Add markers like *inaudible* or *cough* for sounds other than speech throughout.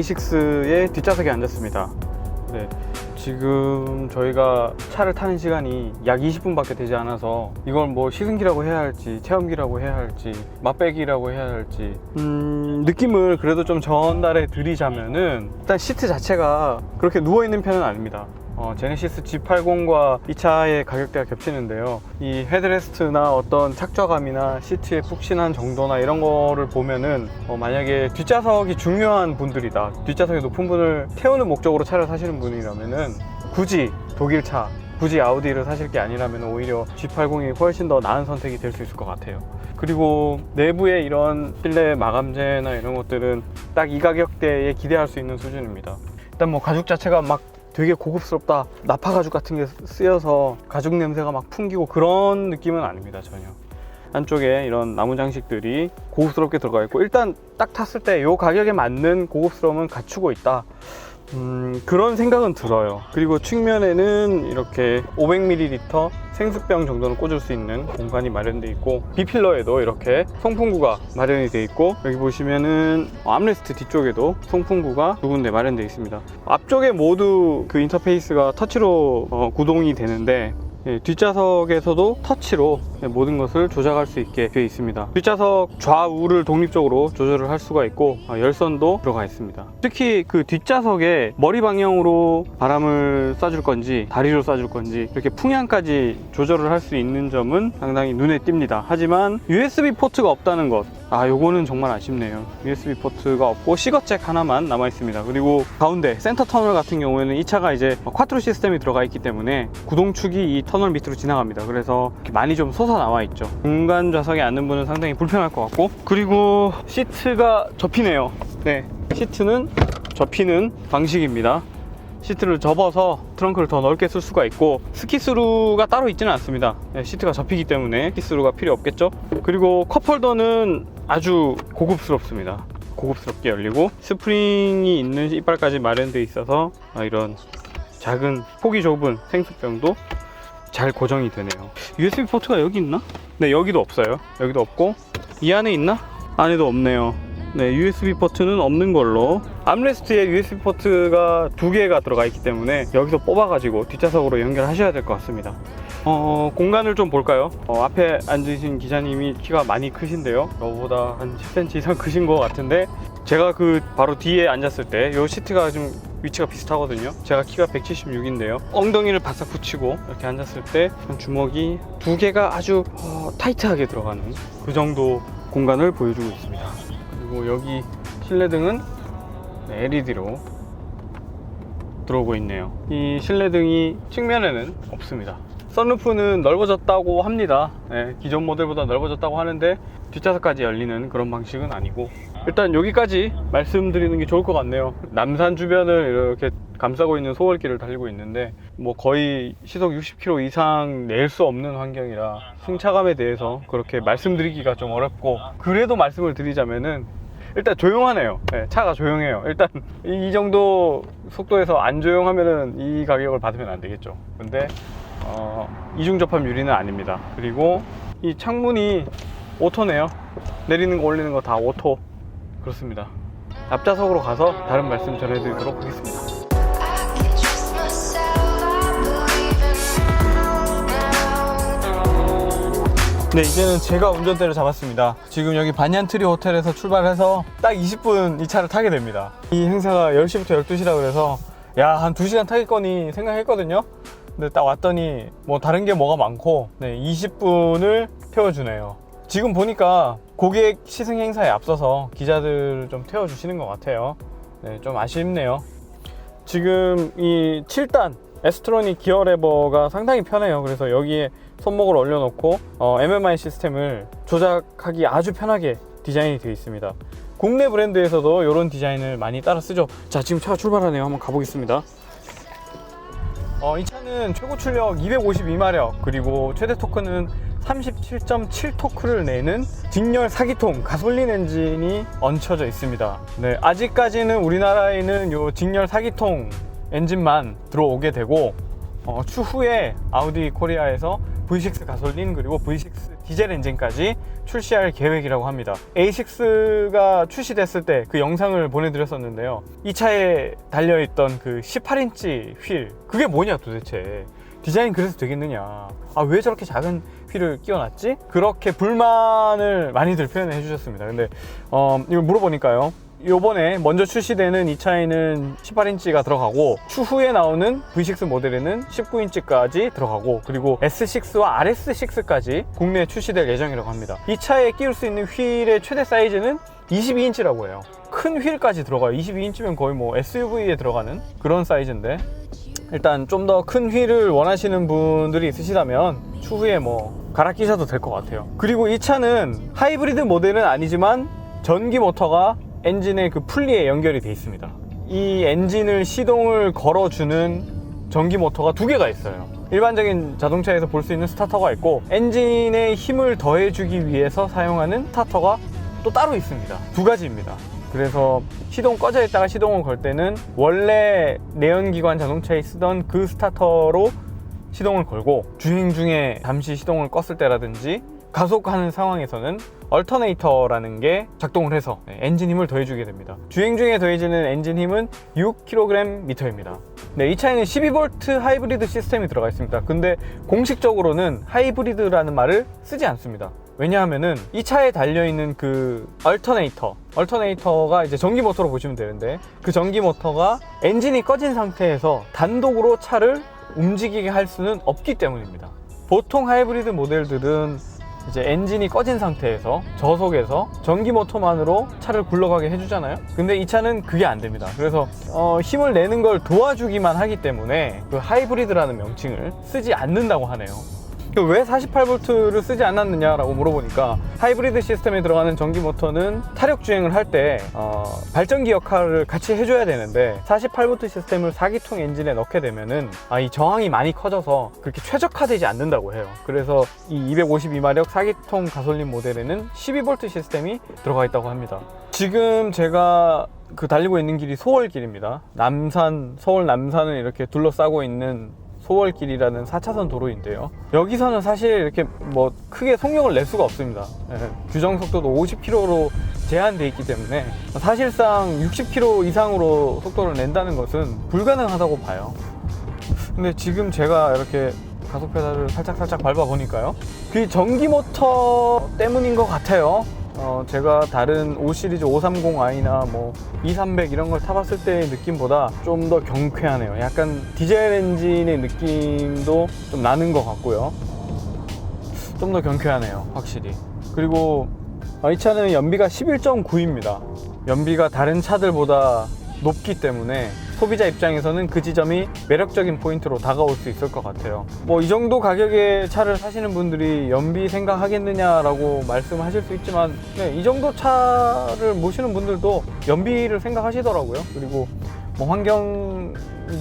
아우디 A6의 뒷좌석에 앉았습니다. 네, 지금 저희가 차를 타는 시간이 약 20분밖에 되지 않아서 이걸 뭐 시승기라고 해야 할지 체험기라고 해야 할지 맛배기라고 해야 할지 음, 느낌을 그래도 좀 전달해 드리자면은 일단 시트 자체가 그렇게 누워 있는 편은 아닙니다. 어, 제네시스 G80과 이 차의 가격대가 겹치는데요. 이 헤드레스트나 어떤 착좌감이나 시트의 푹신한 정도나 이런 거를 보면은 어, 만약에 뒷좌석이 중요한 분들이다. 뒷좌석이 높은 분을 태우는 목적으로 차를 사시는 분이라면은 굳이 독일 차, 굳이 아우디를 사실 게 아니라면 오히려 G80이 훨씬 더 나은 선택이 될 수 있을 것 같아요. 그리고 내부의 이런 실내 마감재나 이런 것들은 딱 이 가격대에 기대할 수 있는 수준입니다. 일단 뭐 가죽 자체가 막 되게 고급스럽다 나파 가죽 같은 게 쓰여서 가죽 냄새가 막 풍기고 그런 느낌은 아닙니다 전혀. 안쪽에 이런 나무 장식들이 고급스럽게 들어가 있고 일단 딱 탔을 때 이 가격에 맞는 고급스러움은 갖추고 있다 음, 그런 생각은 들어요. 그리고 측면에는 이렇게 500ml 생수병 정도는 꽂을 수 있는 공간이 마련되어 있고 B필러에도 이렇게 송풍구가 마련이 되어 있고 여기 보시면은 암레스트 뒤쪽에도 송풍구가 두 군데 마련되어 있습니다. 앞쪽에 모두 그 인터페이스가 터치로 어, 구동이 되는데 예, 뒷좌석에서도 터치로 예, 모든 것을 조작할 수 있게 되어 있습니다. 뒷좌석 좌우를 독립적으로 조절을 할 수가 있고 어, 열선도 들어가 있습니다. 특히 그 뒷좌석에 머리 방향으로 바람을 쏴줄 건지 다리로 쏴줄 건지 이렇게 풍향까지 조절을 할 수 있는 점은 상당히 눈에 띕니다. 하지만 USB 포트가 없다는 것 아, 요거는 정말 아쉽네요. USB 포트가 없고 시거잭 하나만 남아 있습니다. 그리고 가운데 센터 터널 같은 경우에는 이 차가 이제 쿼트로 시스템이 들어가 있기 때문에 구동축이 이 터널 밑으로 지나갑니다. 그래서 많이 좀 솟아 나와 있죠. 중간 좌석에 앉는 분은 상당히 불편할 것 같고 그리고 시트가 접히네요. 네, 시트는 접히는 방식입니다. 시트를 접어서 트렁크를 더 넓게 쓸 수가 있고 스키스루가 따로 있지는 않습니다 네, 시트가 접히기 때문에 스키스루가 필요 없겠죠 그리고 컵홀더는 아주 고급스럽습니다 고급스럽게 열리고 스프링이 있는 이빨까지 마련되어 있어서 아, 이런 작은 폭이 좁은 생수병도 잘 고정이 되네요. USB 포트가 여기 있나? 네 여기도 없어요. 여기도 없고. 이 안에 있나? 안에도 없네요. 네, USB 포트는 없는 걸로. 암레스트에 USB 포트가 두 개가 들어가 있기 때문에 여기서 뽑아가지고 뒷좌석으로 연결하셔야 될 것 같습니다. 어, 공간을 좀 볼까요? 어, 앞에 앉으신 기자님이 키가 많이 크신데요. 저보다 한 10cm 이상 크신 것 같은데 제가 그 바로 뒤에 앉았을 때 이 시트가 좀 위치가 비슷하거든요. 제가 키가 176인데요. 엉덩이를 바싹 붙이고 이렇게 앉았을 때 주먹이 두 개가 아주 어, 타이트하게 들어가는 그 정도 공간을 보여주고 있습니다. 그리고 여기 실내등은 LED로 들어오고 있네요. 이 실내등이 측면에는 없습니다. 썬루프는 넓어졌다고 합니다. 네, 기존 모델보다 넓어졌다고 하는데 뒷좌석까지 열리는 그런 방식은 아니고 일단 여기까지 말씀드리는 게 좋을 것 같네요 남산 주변을 이렇게 감싸고 있는 소월길을 달리고 있는데 뭐 거의 시속 60km 이상 낼 수 없는 환경이라 승차감에 대해서 그렇게 말씀드리기가 좀 어렵고 그래도 말씀을 드리자면은 일단 조용하네요. 네, 차가 조용해요. 일단 이, 이 정도 속도에서 안 조용하면은 이 가격을 받으면 안 되겠죠. 근데 어, 이중 접합 유리는 아닙니다. 그리고 이 창문이 오토네요. 내리는 거 올리는 거 다 오토 그렇습니다. 앞좌석으로 가서 다른 말씀 전해드리도록 하겠습니다. 네, 이제는 제가 운전대를 잡았습니다. 지금 여기 반얀트리 호텔에서 출발해서 딱 20분 이 차를 타게 됩니다. 이 행사가 10시부터 12시라 그래서 야, 한 2시간 타겠거니 생각했거든요. 근데 딱 왔더니 뭐 다른 게 뭐가 많고 네, 20분을 태워주네요. 지금 보니까 고객 시승 행사에 앞서서 기자들 좀 태워주시는 것 같아요. 네, 좀 아쉽네요. 지금 이 7단 에스트로닉 기어 레버가 상당히 편해요. 그래서 여기에 손목을 올려놓고 어, MMI 시스템을 조작하기 아주 편하게 디자인이 되어 있습니다. 국내 브랜드에서도 이런 디자인을 많이 따라 쓰죠. 자, 지금 차가 출발하네요. 한번 가보겠습니다. 어, 이 차는 최고 출력 252마력 그리고 최대 토크는 37.7 토크를 내는 직렬 4기통 가솔린 엔진이 얹혀져 있습니다. 네, 아직까지는 우리나라에는 요 직렬 4기통 엔진만 들어오게 되고 어, 추후에 아우디 코리아에서 V6 가솔린 그리고 V6 디젤 엔진까지 출시할 계획이라고 합니다. A6가 출시됐을 때 그 영상을 보내드렸었는데요. 이 차에 달려있던 그 18인치 휠, 그게 뭐냐 도대체. 디자인 그래서 되겠느냐. 아, 왜 저렇게 작은 휠을 끼워놨지? 그렇게 불만을 많이들 표현을 해주셨습니다. 근데, 어, 이걸 물어보니까요. 요번에 먼저 출시되는 이 차에는 18인치가 들어가고 추후에 나오는 V6 모델에는 19인치까지 들어가고 그리고 S6와 RS6까지 국내에 출시될 예정이라고 합니다. 이 차에 끼울 수 있는 휠의 최대 사이즈는 22인치라고 해요. 큰 휠까지 들어가요. 22인치면 거의 뭐 SUV에 들어가는 그런 사이즈인데 일단 좀 더 큰 휠을 원하시는 분들이 있으시다면 추후에 뭐 갈아 끼셔도 될 것 같아요. 그리고 이 차는 하이브리드 모델은 아니지만 전기 모터가 엔진의 그 풀리에 연결이 돼 있습니다. 이 엔진을 시동을 걸어주는 전기 모터가 두 개가 있어요. 일반적인 자동차에서 볼 수 있는 스타터가 있고 엔진에 힘을 더해주기 위해서 사용하는 스타터가 또 따로 있습니다. 두 가지입니다. 그래서 시동 꺼져 있다가 시동을 걸 때는 원래 내연기관 자동차에 쓰던 그 스타터로 시동을 걸고 주행 중에 잠시 시동을 껐을 때라든지 가속하는 상황에서는 얼터네이터라는 게 작동을 해서 엔진 힘을 더해주게 됩니다. 주행 중에 더해지는 엔진 힘은 6kgm입니다. 네, 이 차에는 12V 하이브리드 시스템이 들어가 있습니다. 근데 공식적으로는 하이브리드라는 말을 쓰지 않습니다. 왜냐하면은 이 차에 달려있는 그 얼터네이터 얼터네이터가 이제 전기 모터로 보시면 되는데 그 전기 모터가 엔진이 꺼진 상태에서 단독으로 차를 움직이게 할 수는 없기 때문입니다. 보통 하이브리드 모델들은 이제 엔진이 꺼진 상태에서 저속에서 전기 모터만으로 차를 굴러가게 해주잖아요. 근데 이 차는 그게 안 됩니다. 그래서 어, 힘을 내는 걸 도와주기만 하기 때문에 그 하이브리드라는 명칭을 쓰지 않는다고 하네요. 왜 48V를 쓰지 않았느냐라고 물어보니까 하이브리드 시스템에 들어가는 전기 모터는 타력 주행을 할때 어, 발전기 역할을 같이 해줘야 되는데 48V 시스템을 4기통 엔진에 넣게 되면은 아, 이 저항이 많이 커져서 그렇게 최적화되지 않는다고 해요. 그래서 이 252마력 4기통 가솔린 모델에는 12V 시스템이 들어가 있다고 합니다. 지금 제가 그 달리고 있는 길이 소월길입니다. 남산, 서울 남산을 이렇게 둘러싸고 있는 소월길이라는 4차선 도로인데요. 여기서는 사실 이렇게 뭐 크게 속력을 낼 수가 없습니다. 예, 규정 속도도 50km로 제한되어 있기 때문에 사실상 60km 이상으로 속도를 낸다는 것은 불가능하다고 봐요. 근데 지금 제가 이렇게 가속 페달을 살짝 살짝 밟아 보니까요. 그 전기 모터 때문인 것 같아요. 어, 제가 다른 5 시리즈 530i나 뭐 2300 이런 걸 타봤을 때의 느낌보다 좀 더 경쾌하네요. 약간 디젤 엔진의 느낌도 좀 나는 것 같고요. 좀 더 경쾌하네요, 확실히. 그리고 아, 이 차는 연비가 11.9입니다. 연비가 다른 차들보다 높기 때문에 소비자 입장에서는 그 지점이 매력적인 포인트로 다가올 수 있을 것 같아요. 뭐 이 정도 가격의 차를 사시는 분들이 연비 생각하겠느냐라고 말씀하실 수 있지만 네, 이 정도 차를 모시는 분들도 연비를 생각하시더라고요. 그리고 뭐 환경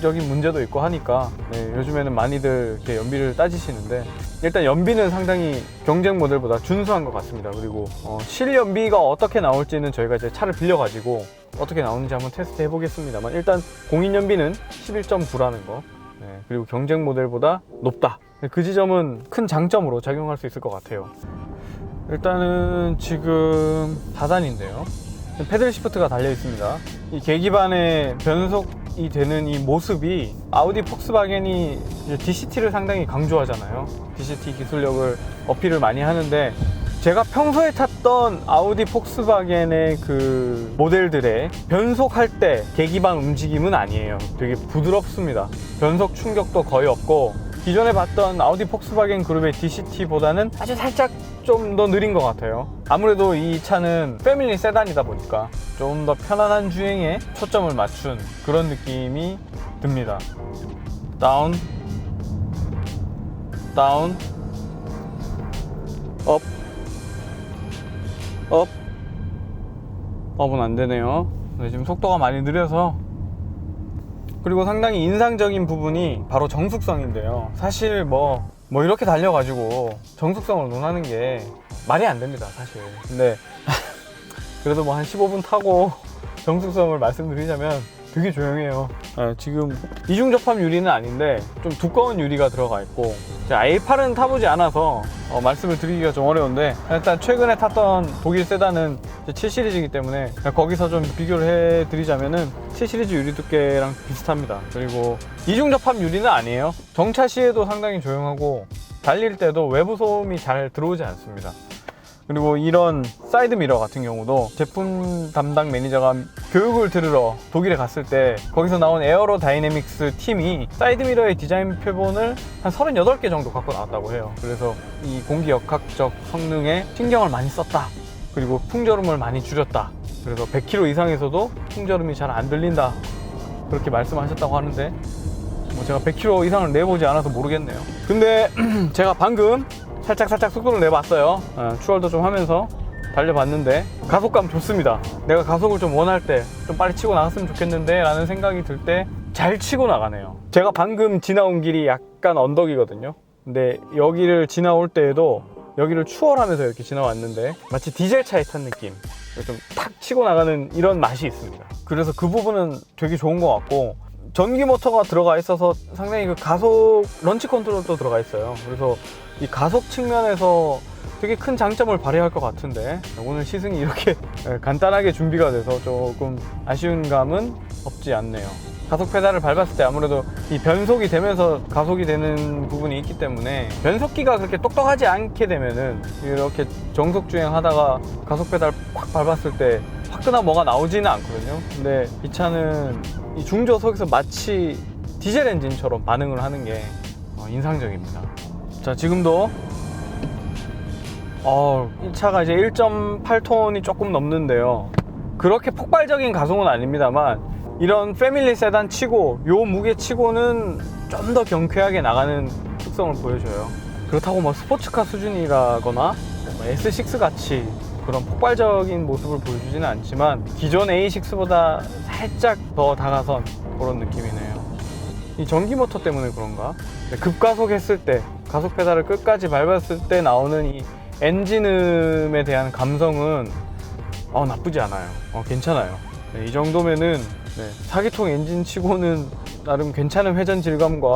적인 문제도 있고 하니까 네, 요즘에는 많이들 이렇게 연비를 따지시는데 일단 연비는 상당히 경쟁 모델보다 준수한 것 같습니다. 그리고 어, 실연비가 어떻게 나올지는 저희가 이제 차를 빌려가지고 어떻게 나오는지 한번 테스트 해보겠습니다만 일단 공인 연비는 11.9라는 거 네, 그리고 경쟁 모델보다 높다. 그 지점은 큰 장점으로 작용할 수 있을 것 같아요. 일단은 지금 4단인데요. 패들 시프트가 달려 있습니다. 이 계기반에 변속 이 되는 이 모습이 아우디 폭스바겐이 DCT를 상당히 강조하잖아요. DCT 기술력을 어필을 많이 하는데 제가 평소에 탔던 아우디 폭스바겐의 그 모델들의 변속할 때 계기반 움직임은 아니에요. 되게 부드럽습니다. 변속 충격도 거의 없고 기존에 봤던 아우디 폭스바겐 그룹의 DCT보다는 아주 살짝 좀 더 느린 것 같아요. 아무래도 이 차는 패밀리 세단이다 보니까 좀 더 편안한 주행에 초점을 맞춘 그런 느낌이 듭니다. 다운, 다운, 업, 업, 업은 안 되네요. 네, 지금 속도가 많이 느려서 그리고 상당히 인상적인 부분이 바로 정숙성인데요. 사실 뭐, 뭐 이렇게 달려가지고 정숙성을 논하는 게 말이 안 됩니다, 사실. 근데 *laughs* 그래도 뭐 한 15분 타고 정숙성을 말씀드리자면 되게 조용해요. 네, 지금 이중 접합 유리는 아닌데 좀 두꺼운 유리가 들어가 있고 제가 A8은 타보지 않아서 어, 말씀을 드리기가 좀 어려운데 일단 최근에 탔던 독일 세단은 7 시리즈이기 때문에 거기서 좀 비교를 해드리자면은 7 시리즈 유리 두께랑 비슷합니다. 그리고 이중 접합 유리는 아니에요. 정차 시에도 상당히 조용하고 달릴 때도 외부 소음이 잘 들어오지 않습니다. 그리고 이런 사이드 미러 같은 경우도 제품 담당 매니저가 교육을 들으러 독일에 갔을 때 거기서 나온 에어로 다이내믹스 팀이 사이드 미러의 디자인 표본을 한 38개 정도 갖고 나왔다고 해요. 그래서 이 공기 역학적 성능에 신경을 많이 썼다. 그리고 풍절음을 많이 줄였다. 그래서 100km 이상에서도 풍절음이 잘 안 들린다. 그렇게 말씀하셨다고 하는데 뭐 제가 100km 이상을 내보지 않아서 모르겠네요. 근데 *clears throat* 제가 방금 살짝 살짝 속도를 내봤어요. 어, 추월도 좀 하면서 달려봤는데 가속감 좋습니다. 내가 가속을 좀 원할 때 좀 빨리 치고 나갔으면 좋겠는데 라는 생각이 들 때 잘 치고 나가네요. 제가 방금 지나온 길이 약간 언덕이거든요. 근데 여기를 지나올 때에도 여기를 추월하면서 이렇게 지나왔는데 마치 디젤 차에 탄 느낌. 좀 탁 치고 나가는 이런 맛이 있습니다. 그래서 그 부분은 되게 좋은 것 같고 전기 모터가 들어가 있어서 상당히 그 가속 런치 컨트롤도 들어가 있어요. 그래서 이 가속 측면에서 되게 큰 장점을 발휘할 것 같은데 오늘 시승이 이렇게 *laughs* 간단하게 준비가 돼서 조금 아쉬운 감은 없지 않네요. 가속 페달을 밟았을 때 아무래도 이 변속이 되면서 가속이 되는 부분이 있기 때문에 변속기가 그렇게 똑똑하지 않게 되면은 이렇게 정속 주행하다가 가속 페달 팍 밟았을 때 화끈한 뭐가 나오지는 않거든요. 근데 이 차는 이 중저속에서 마치 디젤 엔진처럼 반응을 하는 게 어, 인상적입니다. 자, 지금도 어, 이 차가 이제 1.8톤이 조금 넘는데요. 그렇게 폭발적인 가속은 아닙니다만 이런 패밀리 세단 치고 요 무게 치고는 좀 더 경쾌하게 나가는 특성을 보여줘요. 그렇다고 뭐 스포츠카 수준이라거나 뭐 S6 같이 그런 폭발적인 모습을 보여주지는 않지만 기존 A6보다 살짝 더 다가선 그런 느낌이네요. 이 전기 모터 때문에 그런가? 급가속했을 때 가속 페달을 끝까지 밟았을 때 나오는 이 엔진음에 대한 감성은 어, 나쁘지 않아요. 어, 괜찮아요. 네, 이 정도면은 네, 사기통 엔진 치고는 나름 괜찮은 회전 질감과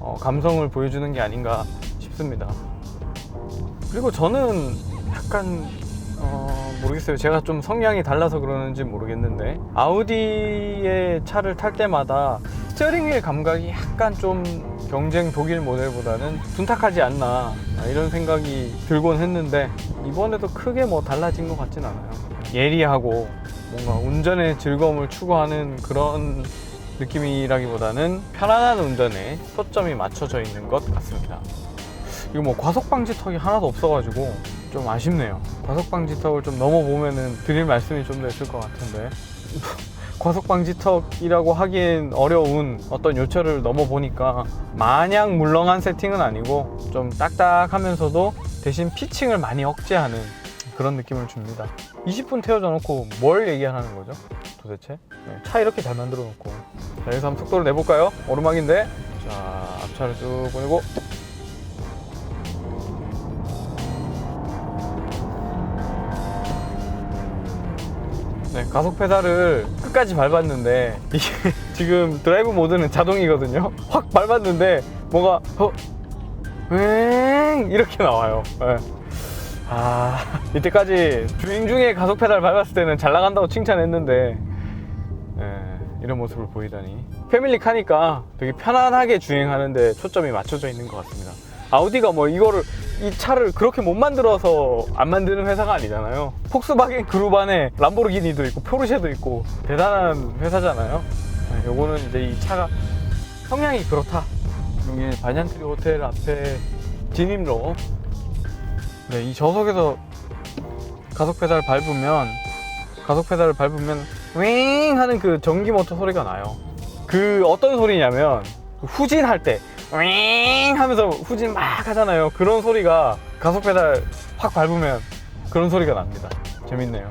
어, 감성을 보여주는 게 아닌가 싶습니다. 그리고 저는 약간 어, 모르겠어요. 제가 좀 성향이 달라서 그러는지 모르겠는데 아우디의 차를 탈 때마다 스티어링 휠 감각이 약간 좀 경쟁 독일 모델보다는 둔탁하지 않나 아, 이런 생각이 들곤 했는데 이번에도 크게 뭐 달라진 것 같진 않아요. 예리하고 뭔가 운전의 즐거움을 추구하는 그런 느낌이라기보다는 편안한 운전에 초점이 맞춰져 있는 것 같습니다. 이거 뭐 과속 방지 턱이 하나도 없어가지고 좀 아쉽네요. 과속 방지 턱을 좀 넘어보면은 드릴 말씀이 좀 더 있을 것 같은데 *laughs* 과속 방지 턱이라고 하기엔 어려운 어떤 요철을 넘어보니까 마냥 물렁한 세팅은 아니고 좀 딱딱하면서도 대신 피칭을 많이 억제하는 그런 느낌을 줍니다. 20분 태워져 놓고 뭘 얘기하는 거죠? 도대체? 네, 차 이렇게 잘 만들어 놓고. 자, 여기서 한번 속도를 내볼까요? 오르막인데. 자, 앞차를 쭉 보내고. 네, 가속 페달을 끝까지 밟았는데 이게 *laughs* 지금 드라이브 모드는 자동이거든요. 확 밟았는데 뭐가 어, 웽 이렇게 나와요. 네. 아 이때까지 주행 중에 가속 페달 밟았을 때는 잘 나간다고 칭찬했는데 예, 이런 모습을 보이다니. 패밀리 카니까 되게 편안하게 주행하는데 초점이 맞춰져 있는 것 같습니다. 아우디가 뭐 이거를 이 차를 그렇게 못 만들어서 안 만드는 회사가 아니잖아요. 폭스바겐 그룹 안에 람보르기니도 있고 포르쉐도 있고 대단한 회사잖아요. 예, 요거는 이제 이 차가 성향이 그렇다. 여기 반얀트리 호텔 앞에 진입로 네, 이 저속에서 가속 페달 밟으면 가속 페달을 밟으면 윙 하는 그 전기 모터 소리가 나요. 그 어떤 소리냐면 후진할 때 윙 하면서 후진 막 하잖아요. 그런 소리가 가속 페달 확 밟으면 그런 소리가 납니다. 재밌네요.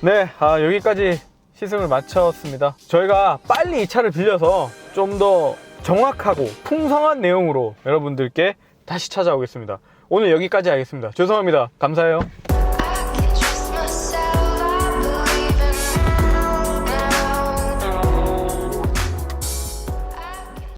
네, 아, 여기까지 시승을 마쳤습니다. 저희가 빨리 이 차를 빌려서 좀 더 정확하고 풍성한 내용으로 여러분들께 다시 찾아오겠습니다. 오늘 여기까지 하겠습니다. 죄송합니다. 감사해요.